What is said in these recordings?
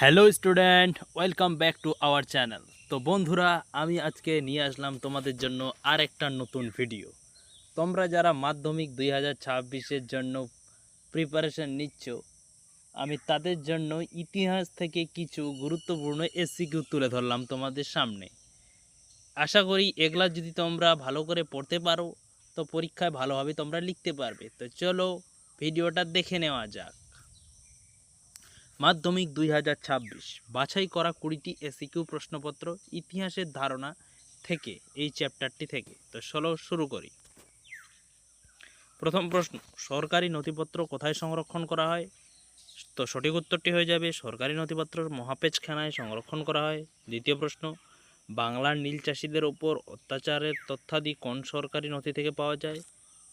Hello student, welcome back to our channel. তো বন্ধুরা, আমি আজকে নিয়ে আসলাম তোমাদের জন্য আর একটা নতুন ভিডিও। তোমরা যারা মাধ্যমিক দুই হাজার ছাব্বিশের জন্য প্রিপারেশন নিচ্ছ, আমি তাদের জন্য ইতিহাস থেকে কিছু গুরুত্বপূর্ণ এসিকিউ তুলে ধরলাম তোমাদের সামনে। আশা করি এগুলা যদি তোমরা ভালো করে পড়তে পারো, তো পরীক্ষায় ভালোভাবে তোমরা লিখতে পারবে। তো চলো ভিডিওটা দেখে নেওয়া যাক। মাধ্যমিক দুই হাজার ছাব্বিশ। বাছাই করা কুড়িটি এসিকিউ প্রশ্নপত্র ইতিহাসের ধারণা থেকে, এই চ্যাপ্টারটি থেকে। তো চলো শুরু করি। প্রথম প্রশ্ন, সরকারি নথিপত্র কোথায় সংরক্ষণ করা হয়? তো সঠিক উত্তরটি হয়ে যাবে, সরকারি নথিপত্র মহাপেজখানায় সংরক্ষণ করা হয়। দ্বিতীয় প্রশ্ন, বাংলার নীল চাষিদের ওপর অত্যাচারের তথ্যাদি কোন সরকারি নথি থেকে পাওয়া যায়?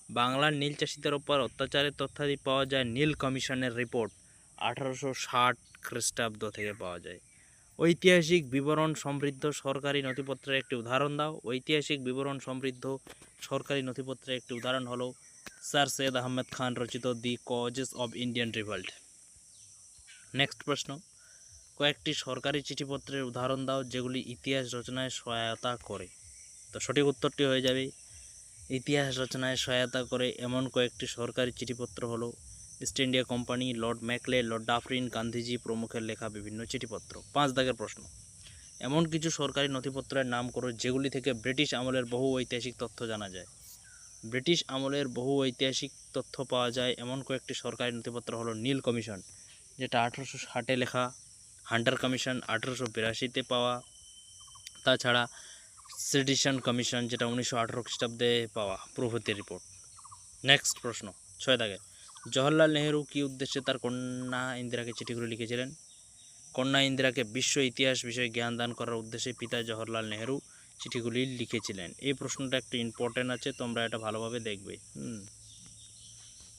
বাংলার নীল চাষিদের ওপর অত্যাচারের তথ্যাদি পাওয়া যায় নীল কমিশনের রিপোর্ট। আঠারোশো ষাট খ্রিস্টাব্দ থেকে পাওয়া যায়। ঐতিহাসিক বিবরণ সমৃদ্ধ সরকারি নথিপত্রের একটি উদাহরণ দাও। ঐতিহাসিক বিবরণ সমৃদ্ধ সরকারি নথিপত্রের একটি উদাহরণ হলো স্যার সৈয়দ আহমেদ খান রচিত the causes of Indian revolt. Next প্রশ্ন। কয়েকটি সরকারি চিঠিপত্রের উদাহরণ দাও যেগুলি ইতিহাস রচনায় সহায়তা করে। তো সঠিক উত্তরটি হয়ে যাবে। ইতিহাস রচনায় সহায়তা করে এমন কয়েকটি সরকারি চিঠিপত্র হলো East India Company, Lord Macaulay, Lord Dufferin, Gandhiji প্রমুখের লেখা বিভিন্ন চিঠিপত্র। পাঁচ দাগের প্রশ্ন। এমন কিছু সরকারি নথিপত্রের নাম করো যেগুলি থেকে ব্রিটিশ আমলের বহু ঐতিহাসিক তথ্য জানা যায়। ব্রিটিশ আমলের বহু ঐতিহাসিক তথ্য পাওয়া যায়। এমন কয়েকটি সরকারি নথিপত্র হলো নীল কমিশন, যেটা আঠেরোশো ষাটে লেখা, হান্টার কমিশন আঠেরোশো বিরাশিতে পাওয়া, তাছাড়া সেডিশন কমিশন, যেটা উনিশশো আঠেরো খ্রিস্টাব্দে পাওয়া, প্রভৃতি রিপোর্ট নেক্সট প্রশ্ন, ছয় দাগের। জওহরলাল নেহেরু কী উদ্দেশ্যে তার কন্যা ইন্দিরাকে চিঠিগুলো লিখেছিলেন? কন্যা ইন্দিরাকে বিশ্ব ইতিহাস বিষয়ে জ্ঞান দান করার উদ্দেশ্যে পিতা জওহরলাল নেহেরু চিঠিগুলি লিখেছিলেন। এই প্রশ্নটা একটু ইম্পর্টেন্ট আছে, তোমরা এটা ভালোভাবে দেখবে। হুম।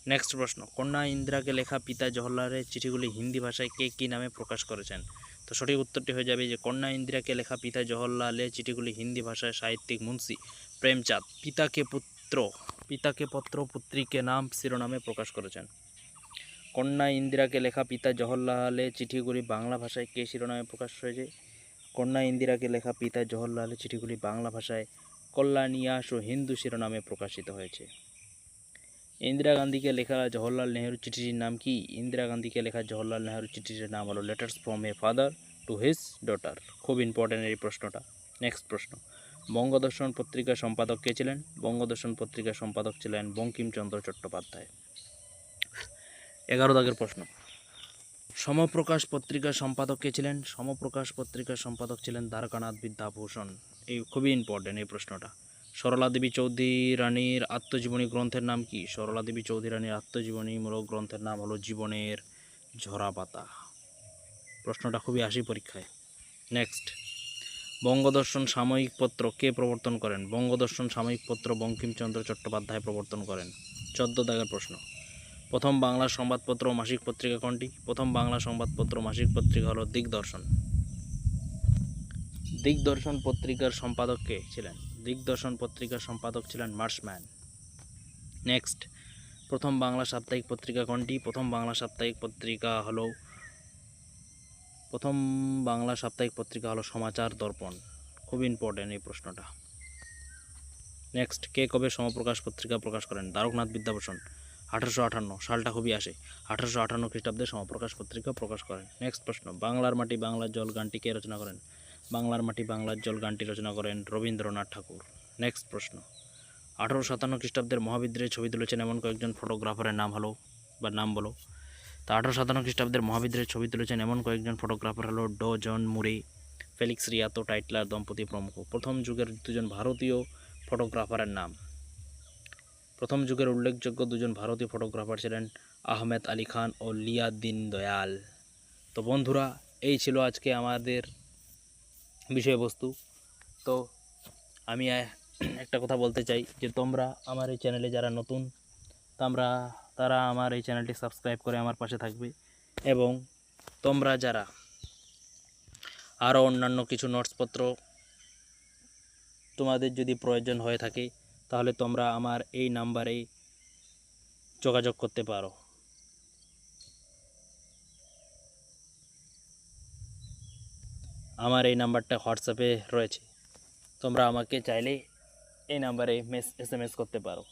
নেক্সট প্রশ্ন, কন্যা ইন্দিরাকে লেখা পিতা জওহরলালের চিঠিগুলি হিন্দি ভাষায় কে কী নামে প্রকাশ করেছেন? তো সঠিক উত্তরটি হয়ে যাবে যে, কন্যা ইন্দিরাকে লেখা পিতা জওহরলালের চিঠিগুলি হিন্দি ভাষায় সাহিত্যিক মুন্সি প্রেমচাঁদ। পিতাকে পুত্র। পিতাকে পত্র পুত্রীকে নাম শিরোনামে প্রকাশ করেছেন। কন্যা ইন্দিরাকে লেখা পিতা জওহরলালের চিঠিগুলি বাংলা ভাষায় কে শিরোনামে প্রকাশ হয়েছে কন্যা ইন্দিরাকে লেখা পিতা জওহরলালের চিঠিগুলি বাংলা ভাষায় কল্যাণিয়াস ও হিন্দু শিরোনামে প্রকাশিত হয়েছে। ইন্দিরা গান্ধীকে লেখা জওহরলাল নেহরু চিঠিটির নাম কি? ইন্দিরা গান্ধীকে লেখা জওহরলাল নেহরু চিঠিটির নাম হলো letters from a father to his daughter. খুব ইম্পর্টেন্ট এই প্রশ্নটা। নেক্সট প্রশ্ন। বঙ্গদর্শন পত্রিকার সম্পাদক কে ছিলেন? বঙ্গদর্শন পত্রিকার সম্পাদক ছিলেন বঙ্কিমচন্দ্র চট্টোপাধ্যায়। এগারো দাগের প্রশ্ন। সমপ্রকাশ পত্রিকার সম্পাদক কে ছিলেন? সমপ্রকাশ পত্রিকার সম্পাদক ছিলেন দ্বারকানাথ বিদ্যাভূষণ। এই খুবই ইম্পর্টেন্ট এই প্রশ্নটা। সরলা দেবী চৌধুরী রানীর আত্মজীবনী গ্রন্থের নাম কি? সরলা দেবী চৌধুরী রানীর আত্মজীবনীমূলক গ্রন্থের নাম হলো জীবনের ঝরা পাতা। প্রশ্নটা খুবই আসি পরীক্ষায়। নেক্সট বঙ্গদর্শন সাময়িক পত্র কে প্রবর্তন করেন? বঙ্গদর্শন সাময়িক পত্র বঙ্কিমচন্দ্র চট্টোপাধ্যায় প্রবর্তন করেন। চোদ্দ দাগের প্রশ্ন। প্রথম বাংলা সংবাদপত্র মাসিক পত্রিকা কোনটি? প্রথম বাংলা সংবাদপত্র মাসিক পত্রিকা হলো দিগদর্শন। দিগদর্শন পত্রিকার সম্পাদক কে ছিলেন? দিগদর্শন পত্রিকার সম্পাদক ছিলেন মার্সম্যান নেক্সট। প্রথম বাংলা সাপ্তাহিক পত্রিকা কোনটি? প্রথম বাংলা সাপ্তাহিক পত্রিকা হলো প্রথম বাংলা সাপ্তাহিক পত্রিকা হলো সমাচার দর্পণ। খুব ইম্পর্টেন্ট এই প্রশ্নটা। নেক্সট কে কবে সমপ্রকাশ পত্রিকা প্রকাশ করেন? দ্বারকনাথ বিদ্যাভূষণ, আঠারোশো আটান্ন সালটা খুবই আসে। আঠারোশো আটান্ন খ্রিস্টাব্দে সমপ্রকাশ পত্রিকা প্রকাশ করেন। নেক্সট প্রশ্ন, বাংলার মাটি বাংলার জল গানটি কে রচনা করেন? বাংলার মাটি বাংলার জল গানটি রচনা করেন রবীন্দ্রনাথ ঠাকুর। নেক্সট প্রশ্ন আঠারো সাতান্ন খ্রিস্টাব্দের মহাবিদ্রোহের ছবি তুলেছেন এমন কয়েকজন ফটোগ্রাফারের নাম হলো বা নাম বলো। তা আঠারো সাতান্ন খ্রিস্টাব্দের মহাবিদ্রোহের ছবি তুলেছেন এমন কয়েকজন ফটোগ্রাফার হলো ডো. জন মুরে, ফেলিক্স রিয়াতো, টাইটলার দম্পতি প্রমুখ। প্রথম যুগের দুজন ভারতীয় ফটোগ্রাফারের নাম। প্রথম যুগের উল্লেখযোগ্য দুজন ভারতীয় ফটোগ্রাফার ছিলেন আহমেদ আলী খান ও লিয়া দিন দয়াল। তো বন্ধুরা, এই ছিল আজকে আমাদের বিষয়বস্তু। তো আমি একটা কথা বলতে চাই যে তোমরা আমার এই চ্যানেলে যারা নতুন তোমরা তারা আমার এই চ্যানেলটি সাবস্ক্রাইব করে আমার পাশে থাকবে। এবং তোমরা যারা আরও অন্যান্য কিছু নোটসপত্র তোমাদের যদি প্রয়োজন হয়ে থাকে, তাহলে তোমরা আমার এই নাম্বারে যোগাযোগ করতে পারো। আমার এই নাম্বারটা হোয়াটসঅ্যাপে রয়েছে। তোমরা আমাকে চাইলে এই নাম্বারে মেস এস করতে পারো।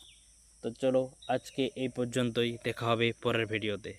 তো চলো আজকে এই পর্যন্তই দেখা হবে পরের ভিডিওতে।